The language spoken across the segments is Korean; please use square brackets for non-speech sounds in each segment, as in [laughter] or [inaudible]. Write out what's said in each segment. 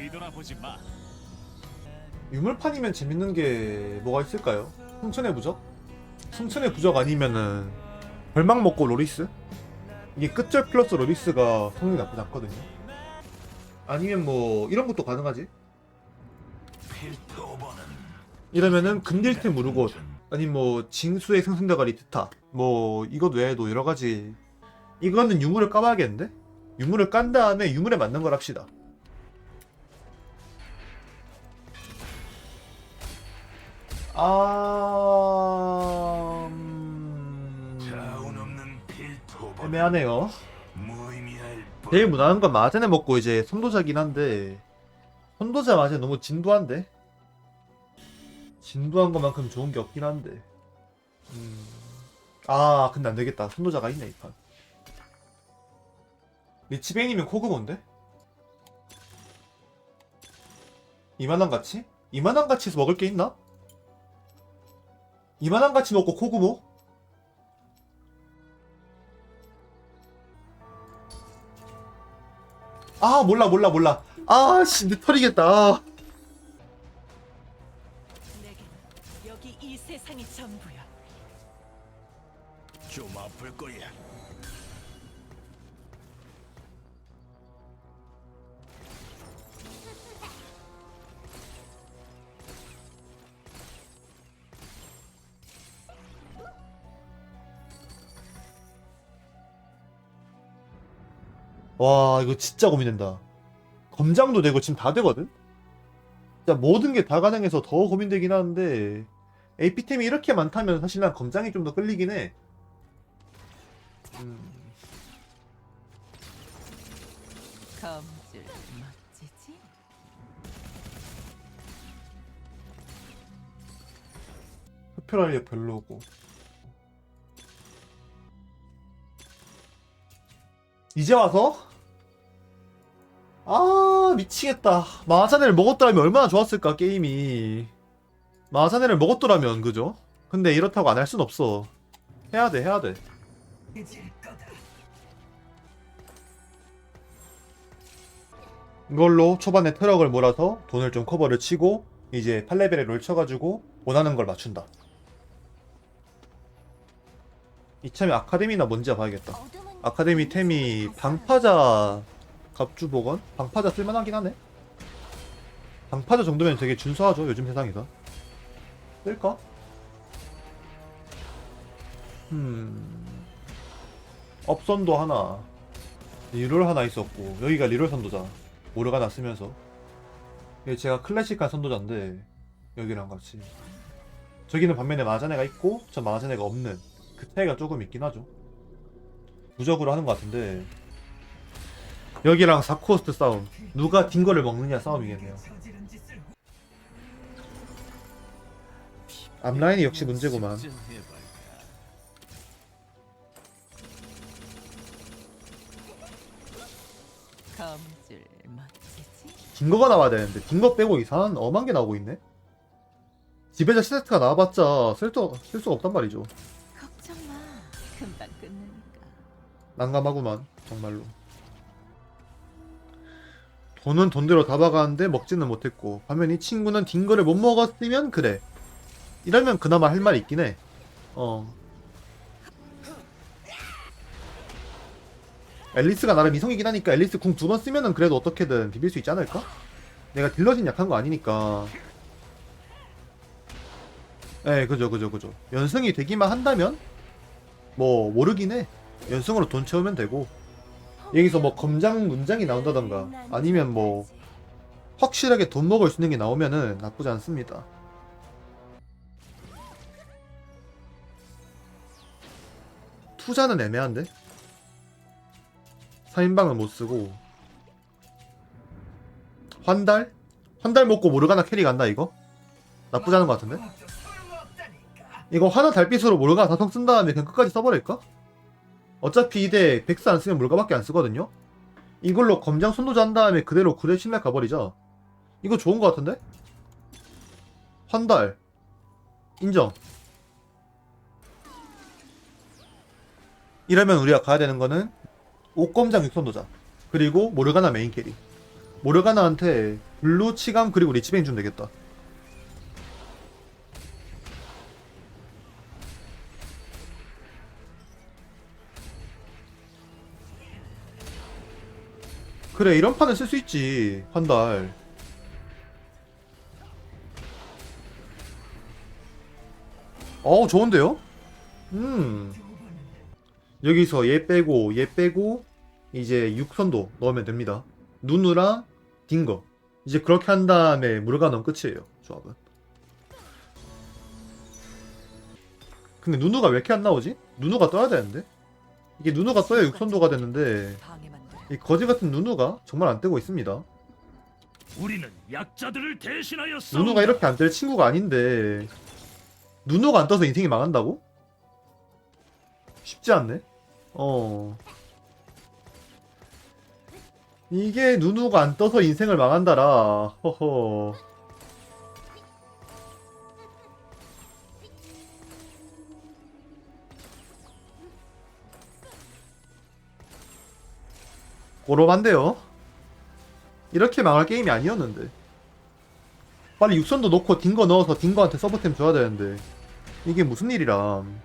뒤돌아보지 마. 유물판이면 재밌는 게 뭐가 있을까요? 승천의 부적? 승천의 부적 아니면은 벌망 먹고 로리스? 이게 끝절 플러스 로리스가 성능이 나쁘지 않거든요. 아니면 뭐 이런 것도 가능하지? 이러면은 근딜트 무르고 아니 뭐 징수의 생선대가리 트타 뭐 이것 외에도 여러 가지 이거는 유물을 까봐야겠는데? 유물을 깐 다음에 유물에 맞는 걸 합시다. 아... 음... 자운 없는 필토버 애매하네요. 무의미할 뿐. 제일 무난한 건 마제네 먹고 이제 선도자긴 한데 선도자 마제 너무 진부한데 진부한 것만큼 좋은 게 없긴 한데 음... 아 근데 안 되겠다 선도자가 있네 이판 리치베인이면 코그모인데? 이만한 가치? 이만한 가치에서 먹을 게 있나? 이만한 가치 먹고 코그모? 아 몰라 몰라 몰라 아씨 내 털이겠다 아. 내게는 여기 이 세상이 전부야. 좀 아플 거야. 와 이거 진짜 고민된다 검장도 되고 지금 다 되거든 진짜 모든 게 다 가능해서 더 고민되긴 하는데 AP템이 이렇게 많다면 사실 난 검장이 좀 더 끌리긴 해 음, 검줄 멋지지? 흡혈알력 별로고 이제 와서? 아 미치겠다. 마자네를 먹었더라면 얼마나 좋았을까 게임이. 마자네를 먹었더라면 그죠? 근데 이렇다고 안 할 순 없어. 해야돼 해야돼. 이걸로 초반에 트럭을 몰아서 돈을 좀 커버를 치고 이제 8레벨에 롤 쳐가지고 원하는 걸 맞춘다. 이참에 아카데미나 뭔지 봐야겠다. 아카데미 템이 방파자 갑주복원? 방파자 쓸만하긴 하네. 방파자 정도면 되게 준수하죠 요즘 세상에서. 쓸까? 음 업선도 하나. 리롤 하나 있었고 여기가 리롤 선도자. 오르가나 쓰면서. 이게 제가 클래식한 선도자인데 여기랑 같이. 저기는 반면에 마자네가 있고 전 마자네가 없는 그 차이가 조금 있긴 하죠. 무적으로 하는 것 같은데 여기랑 사코스트 싸움 누가 딩거를 먹느냐 싸움이겠네요 앞라인이 역시 문제구만? 딩거가 나와야 되는데 딩거 빼고 이상한 엄한 게 나오고 있네 지배자 시세트가 나와봤자 쓸, 수, 쓸 없단 말이죠 걱정 마. 금방 끝나니까. 난감하구만 정말로 돈은 돈대로 다 박았는데 먹지는 못했고 반면 이 친구는 딩거를 못 먹었으면 그래. 이러면 그나마 할 말이 있긴 해 어. 앨리스가 나름 이성이긴 하니까 앨리스 궁 두 번 쓰면은 그래도 어떻게든 비빌 수 있지 않을까? 내가 딜러진 약한 거 아니니까. 예 그죠 그죠 그죠. 연승이 되기만 한다면 뭐 모르긴 해. 연승으로 돈 채우면 되고 여기서 뭐 검장 문장이 나온다던가 아니면 뭐 확실하게 돈 먹을 수 있는 게 나오면은 나쁘지 않습니다. 투자는 애매한데? 4인방은 못 쓰고 환달? 환달 먹고 모르가나 캐리 간다 이거? 나쁘지 않은 것 같은데? 이거 하나 달빛으로 모르가나 다성 쓴 다음에 그냥 끝까지 써버릴까? 어차피 이대 백스 안 쓰면 물가밖에 안 쓰거든요? 이걸로 검장 선도자 한 다음에 그대로 구대 신뢰 가버리자. 이거 좋은 것 같은데? 한 달. 인정. 이러면 우리가 가야 되는 거는 옥검장 육선도자. 그리고 모르가나 메인 캐리. 모르가나한테 블루 치감 그리고 리치베인 주면 되겠다 그래 이런 판은 쓸 수 있지 한달 어 좋은데요? 음 여기서 얘 빼고 얘 빼고 이제 육선도 넣으면 됩니다 누누랑 딩거 이제 그렇게 한 다음에 넣으면 끝이에요 조합은 근데 누누가 왜 이렇게 안 나오지? 누누가 떠야 되는데 이게 누누가 떠야 육선도가 됐는데 방해만 돼. 이 거지 같은 누누가 정말 안 뜨고 있습니다 우리는 약자들을 대신하여 누누가 이렇게 안뜰 친구가 아닌데 누누가 안 떠서 인생이 망한다고? 쉽지 않네. 어. 이게 누누가 안 떠서 인생을 망한다라. 허허. 꼬롬한데요? 이렇게 망할 게임이 아니었는데. 빨리 육선도 넣고 딩거 넣어서 딩거한테 서브템 줘야 되는데. 이게 무슨 일이람.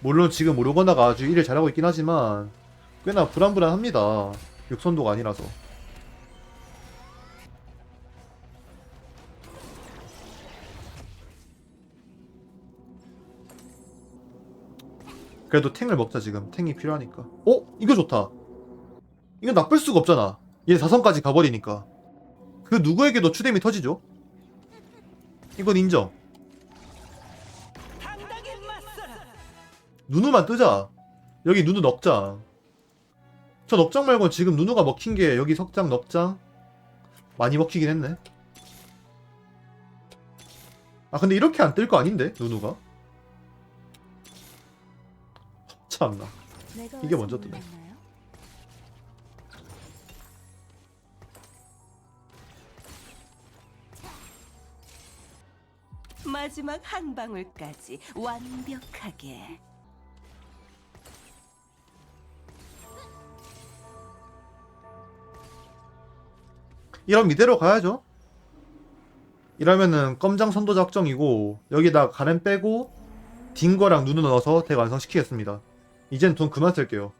물론 지금 모르거나가 아주 일을 잘하고 있긴 하지만 꽤나 불안불안합니다. 육선도가 아니라서. 그래도 탱을 먹자 지금. 탱이 필요하니까. 어? 이거 좋다 이거 나쁠 수가 없잖아 얘 4선까지 가버리니까 그 누구에게도 추뎀이 터지죠. 이건 인정. 누누만 뜨자. 여기 누누 넉장. 저 넉장 말고 지금 누누가 먹힌 게 여기 석장 넉장 많이 먹히긴 했네. 아 근데 이렇게 안 뜰 거 아닌데 누누가? [laughs] 참나. 이게 먼저 뜨네. 마지막 한 방울까지 완벽하게. 이런 이대로 가야죠. 이러면은 껌장 선도 작정이고 여기다 가렌 빼고 딩거랑 누누 넣어서 덱 완성시키겠습니다. 이젠 돈 그만 쓸게요.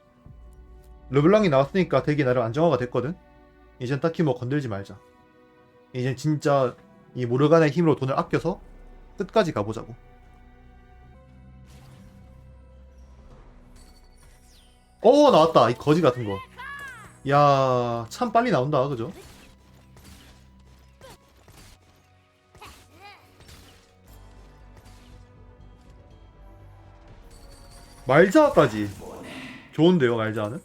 르블랑이 나왔으니까 덱이 나름 안정화가 됐거든. 이젠 딱히 뭐 건들지 말자. 이젠 진짜 이 모르간의 힘으로 돈을 아껴서 끝까지 가보자고. 오 나왔다 이 거지 같은 거. 야 참 빨리 나온다 그죠? 말자까지 좋은데요 말자는?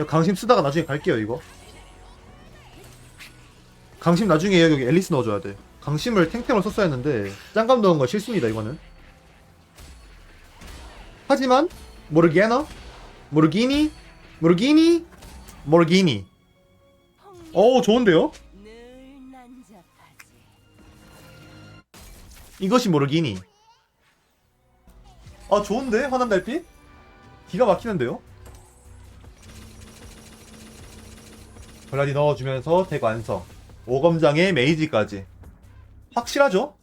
야 강심 쓰다가 나중에 갈게요 이거. 강심 나중에 여기 앨리스 넣어줘야 돼. 강심을 탱탱으로 썼어야 했는데 짱감 넣은 거 실수입니다 이거는. 하지만 모르게나 모르기니 모르기니 모르기니. 오 좋은데요? 이것이 모르기니. 아 좋은데? 화난 달빛? 기가 막히는데요? 블라디 넣어주면서 덱 완성 오검장에 메이지까지. 확실하죠?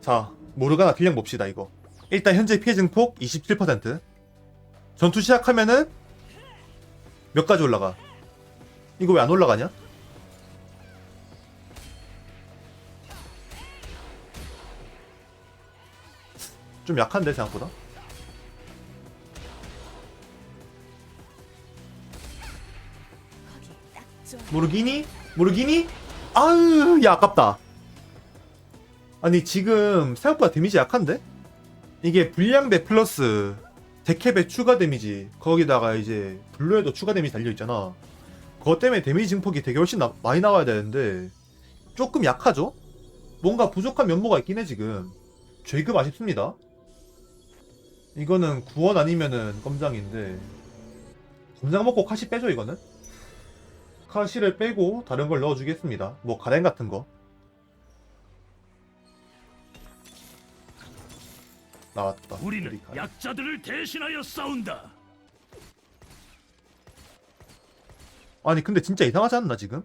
자 모르가나 필량 봅시다 이거. 일단 현재 피해 증폭 27% 전투 시작하면은 몇 가지 올라가? 이거 왜 안 올라가냐? 좀 약한데 생각보다 모르기니? 모르기니? 아유 야 아깝다 아니 지금 생각보다 데미지 약한데? 이게 불량배 플러스 데캡의 추가 데미지 거기다가 이제 블루에도 추가 데미지 달려있잖아 그것 때문에 데미지 증폭이 되게 훨씬 나- 많이 나와야 되는데 조금 약하죠? 뭔가 부족한 면모가 있긴 해 지금 죄급 아쉽습니다 이거는 구원 아니면은 껌장인데 껌장 먹고 카시 빼줘 이거는 스 카시를 빼고 다른 걸 넣어주겠습니다. 뭐 가렌 같은 거. 나왔다. 우리는 우리. 약자들을 대신하여 싸운다. 아니 근데 진짜 이상하지 않나 지금?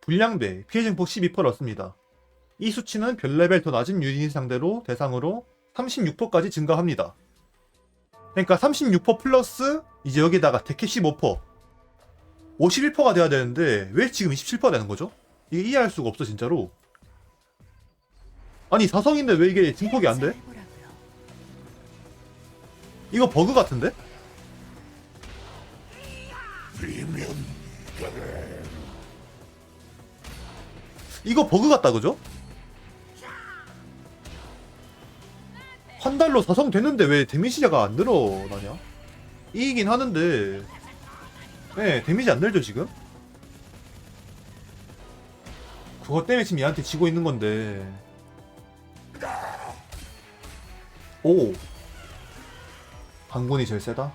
불량배 피해 증폭 12% 넣습니다. 이 수치는 별 레벨 더 낮은 유닛 상대로 대상으로 36%까지 증가합니다. 그러니까 36% 플러스 이제 여기다가 데캡 15% 51%가 돼야 되는데 왜 지금 27%가 되는 거죠? 이게 이해할 수가 없어 진짜로. 아니 사성인데 왜 이게 증폭이 안 돼? 이거 버그 같은데? 이거 버그 같다 그죠? 한 달로 사성 됐는데 왜 데미지가 안 늘어나냐? 이기긴 하는데 네 데미지 안 늘죠 지금? 그것 때문에 지금 얘한테 지고 있는 건데 오 강군이 제일 세다?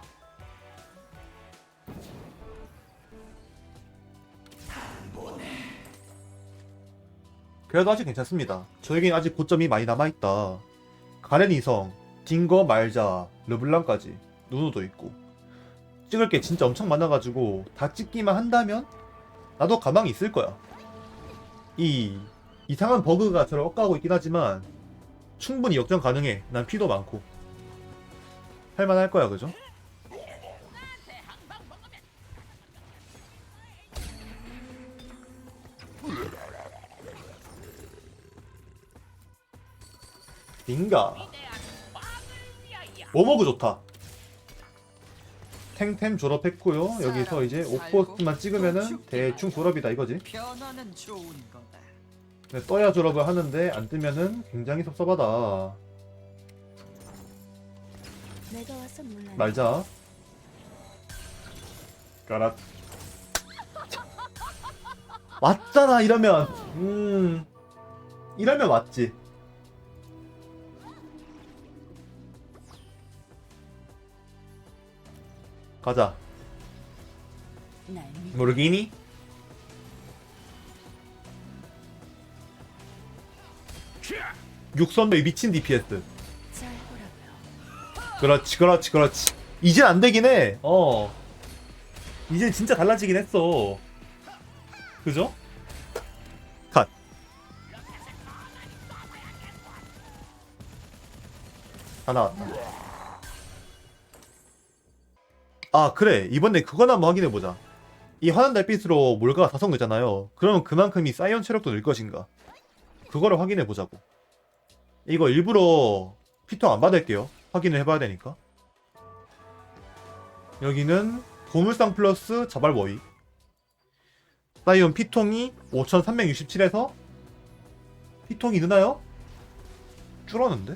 그래도 아직 괜찮습니다. 저에겐 아직 고점이 많이 남아있다. 가렌 이성, 딩거 말자, 르블랑까지 누누도 있고 찍을 게 진짜 엄청 많아가지고 다 찍기만 한다면 나도 가망이 있을 거야. 이 이상한 버그가 엇가고 있긴 하지만 충분히 역전 가능해. 난 피도 많고 할만할 거야, 그죠? 닌가 워머그 좋다 탱템 졸업했고요. 여기서 이제 옥포스만 찍으면은 대충 졸업이다 이거지. 변화는 좋은 거다. 네, 떠야 졸업을 하는데 안 뜨면은 굉장히 섭섭하다. 내가 와서 몰라. 말자. 까라 맞잖아 [laughs] 이러면. 음. 이러면 맞지 가자. 모르기니? 육선배 미친 DPS. 그렇지 그렇지 그렇지 이젠 안 되긴 해 어 이젠 진짜 달라지긴 했어 그죠? 컷 다 나왔다 아 그래. 이번에 그거나 한번 확인해보자. 이 환한 달빛으로 몰가가 사성되잖아요. 그러면 그만큼 이 사이언 체력도 늘 것인가? 그거를 확인해보자고. 이거 일부러 피통 안 받을게요. 확인을 해봐야 되니까. 여기는 보물상 플러스 자발 워이 사이온 피통이 5367에서 피통이 느나요? 줄었는데?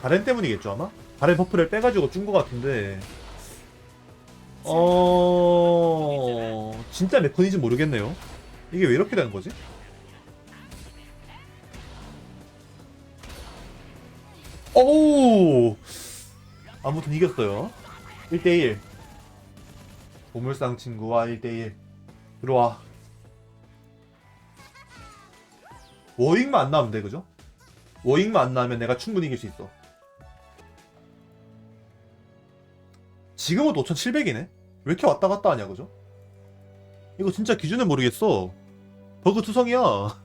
가렌 때문이겠죠 아마? 가렌 버프를 빼가지고 준 것 같은데. 어... 진짜 메커니즘 모르겠네요. 이게 왜 이렇게 되는 거지? 오 아무튼 이겼어요. 1대1 보물상 친구와 1대1 들어와. 워잉만 안 나오면 돼 그죠? 워잉만 안 나오면 내가 충분히 이길 수 있어 지금은 5700이네 왜 이렇게 왔다 갔다 하냐 그죠? 이거 진짜 기준을 모르겠어 버그 투성이야 [laughs]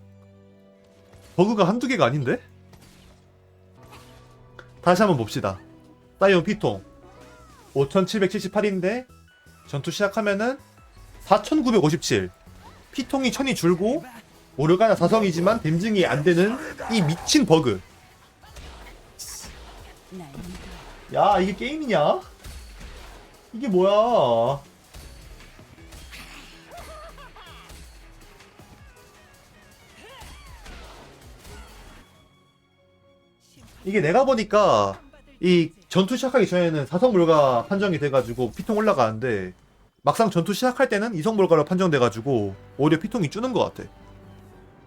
버그가 한두 개가 아닌데? 다시 한번 봅시다 사이온 피통 5778인데 전투 시작하면은 4957 피통이 천이 줄고 오르가나 사성이지만 댐증이 안 되는 이 미친 버그. 야 이게 게임이냐? 이게 뭐야? 이게 내가 보니까 이 전투 시작하기 전에는 사성물가 판정이 돼가지고 피통 올라가는데 막상 전투 시작할 때는 이성물가로 판정돼가지고 오히려 피통이 주는 것 같아.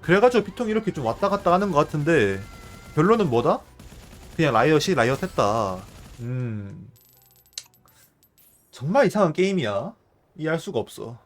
그래가지고 피통이 이렇게 좀 왔다 갔다 하는 것 같은데 결론은 뭐다? 그냥 라이엇이 라이엇 했다. 음 정말 이상한 게임이야. 이해할 수가 없어